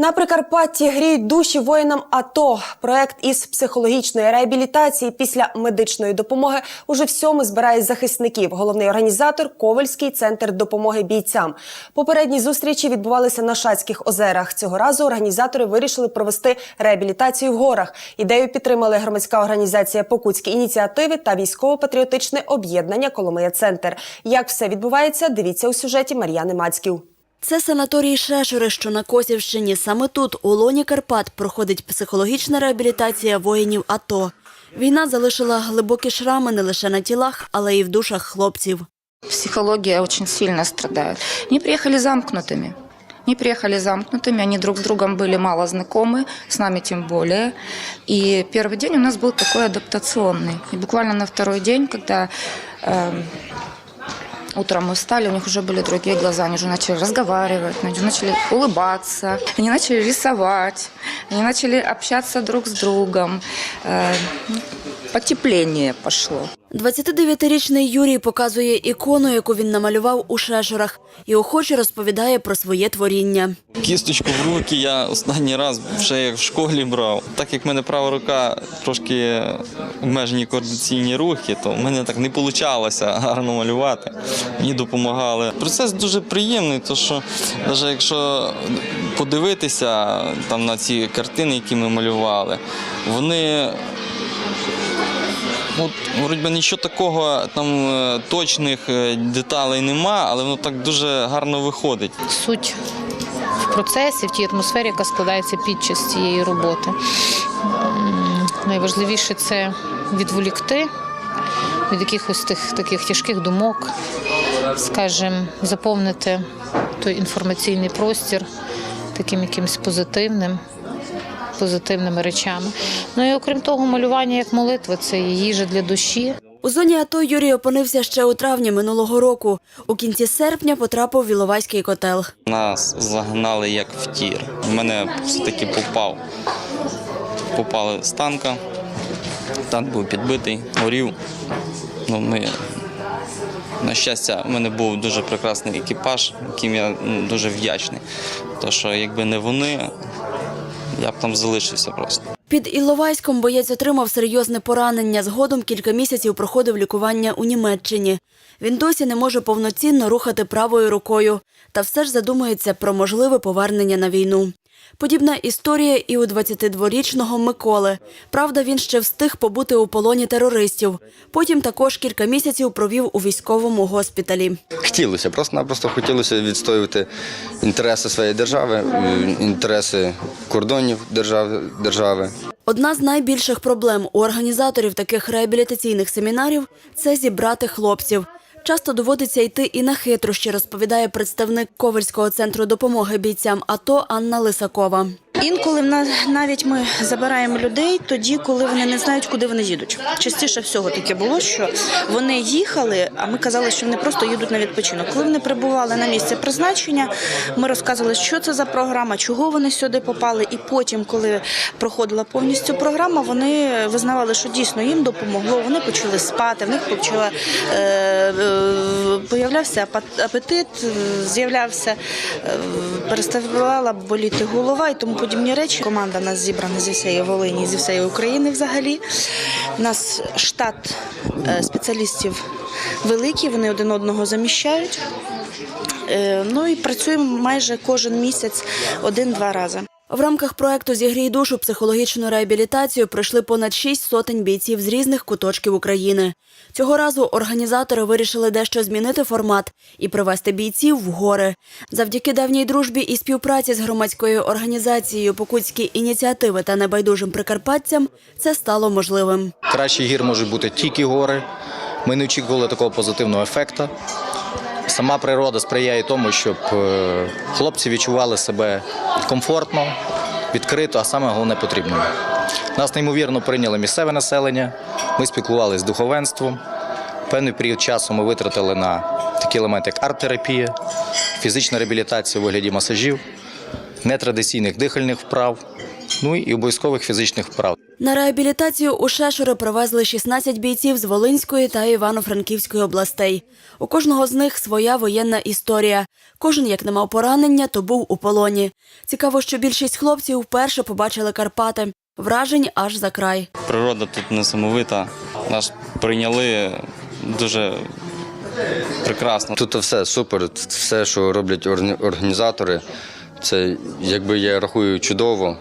На Прикарпатті гріють душі воїнам АТО. Проект із психологічної реабілітації після медичної допомоги уже всьому збирає захисників. Головний організатор Ковальський центр допомоги бійцям. Попередні зустрічі відбувалися на Шацьких озерах. Цього разу організатори вирішили провести реабілітацію в горах. Ідею підтримали громадська організація Покутські ініціативи та військово-патріотичне об'єднання Коломия Центр. Як все відбувається, дивіться у сюжеті Мар'яни Мацьків. Це санаторій Шешори, що на Косівщині. Саме тут, у лоні Карпат, проходить психологічна реабілітація воїнів АТО. Війна залишила глибокі шрами не лише на тілах, але й в душах хлопців. Психология очень сильно страдает. Они приехали замкнутыми. Они приехали замкнутыми, они друг с другом были мало знакомы, с нами тем более. И первый день у нас был такой адаптационный. И буквально на второй день, когда эм, утром мы встали, у них уже были другие глаза, они уже начали разговаривать, они уже начали улыбаться, они начали рисовать, они начали общаться друг с другом. Э, потепление пошло. 29-річний Юрій показує ікону, яку він намалював у Шешорах, і охоче розповідає про своє творіння. Кісточку в руки я останній раз ще як в школі брав. Так як в мене права рука трошки обмежені координаційні рухи, то в мене так не вийшло гарно малювати. Мені допомагали. Процес дуже приємний, то що навіть якщо подивитися там на ці картини, які ми малювали, вони От, вроді би нічого такого там е, точних е, деталей нема, але воно так дуже гарно виходить. суть в процесі, в тій атмосфері, яка складається під час цієї роботи. Найважливіше це відволікти від якихось тих таких тяжких думок, скажімо, заповнити той інформаційний простір таким якимось позитивним. Позитивними речами. Ну і окрім того, малювання як молитва це їжа для душі. У зоні АТО Юрій опинився ще у травні минулого року. У кінці серпня потрапив в Іловайський котел. Нас загнали як в тір. У мене все-таки попав. Попали з танка. Танк був підбитий, горів. Ну, ми, на щастя, в мене був дуже прекрасний екіпаж, яким я дуже вдячний. То що якби не вони, я б там залишився просто. Під Іловайськом боєць отримав серйозне поранення. Згодом кілька місяців проходив лікування у Німеччині. Він досі не може повноцінно рухати правою рукою, та все ж задумується про можливе повернення на війну. Подібна історія і у 22-річного Миколи. Правда, він ще встиг побути у полоні терористів. Потім також кілька місяців провів у військовому госпіталі. Хотілося, просто-напросто хотілося відстоювати інтереси своєї держави, е, інтереси кордонів держави. держави. Одна з найбільших проблем у організаторів таких реабілітаційних семінарів це зібрати хлопців. Часто доводиться йти і на хитрощі, розповідає представник Ковальського центру допомоги бійцям АТО Анна Лисакова. Інколи навіть ми забираємо людей тоді, коли вони не знають, куди вони їдуть. Частіше всього таке було, що вони їхали, а ми казали, що вони просто їдуть на відпочинок. Коли вони прибували на місце призначення, ми розказували, що це за програма, чого вони сюди попали. І потім, коли проходила повністю програма, вони визнавали, що дійсно їм допомогло. Вони почали спати, в них почала е, е, появлявся апетит, е, з'являвся, е, переставала боліти голова і тому подібні речі. Команда нас зібрана зі всієї Волині, зі всієї України взагалі. У нас штат е, спеціалістів великий, вони один одного заміщають. Е, Ну і працюємо майже кожен місяць один-два рази. В рамках проекту «Зігрій душу» психологічну реабілітацію пройшли понад шість сотень бійців з різних куточків України. Цього разу організатори вирішили дещо змінити формат і привести бійців в гори. Завдяки давній дружбі і співпраці з громадською організацією «Покутські ініціативи» та небайдужим прикарпатцям це стало можливим. Кращий гір можуть бути тільки гори. Ми не очікували такого позитивного ефекту. Сама природа сприяє тому, щоб е, хлопці відчували себе комфортно, відкрито, а саме головне потрібно. Нас неймовірно прийняло місцеве населення. Ми спілкувалися з духовенством. Певний період часу ми витратили на такі елементи, як арт-терапія, фізична реабілітація у вигляді масажів, нетрадиційних дихальних вправ, ну і обов'язкових фізичних вправ. На реабілітацію у Шешури привезли 16 бійців з Волинської та Івано-Франківської областей. У кожного з них своя воєнна історія. Кожен, як не мав поранення, то був у полоні. Цікаво, що більшість хлопців вперше побачили Карпати. Вражень аж за край. Природа тут несамовита. Нас прийняли дуже прекрасно. Тут все супер, все, що роблять організатори, це якби я рахую чудово.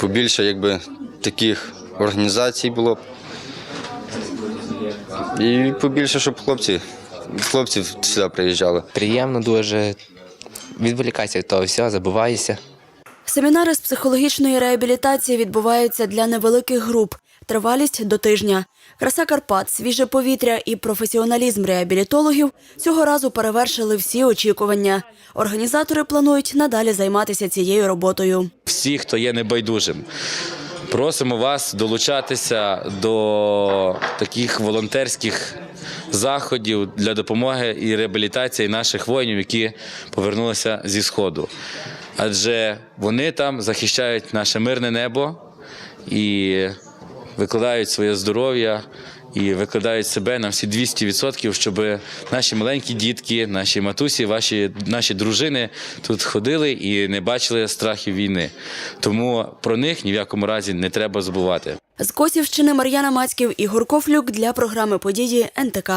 Побільше якби таких організацій було б. І побільше, щоб хлопці, хлопців сюди приїжджали. Приємно дуже відволікайся від того всього, забуваєшся. Семінари з психологічної реабілітації відбуваються для невеликих груп. Тривалість до тижня. Краса Карпат, свіже повітря і професіоналізм реабілітологів цього разу перевершили всі очікування. Організатори планують надалі займатися цією роботою. всі, хто є небайдужим. Просимо вас долучатися до таких волонтерських заходів для допомоги і реабілітації наших воїнів, які повернулися зі сходу. Адже вони там захищають наше мирне небо і викладають своє здоров'я і викладають себе на всі 200%, щоб наші маленькі дітки, наші матусі, ваші, наші дружини тут ходили і не бачили страхів війни. Тому про них ні в якому разі не треба забувати. З Косівщини Мар'яна Мацьків Ігор Кофлюк для програми події НТК.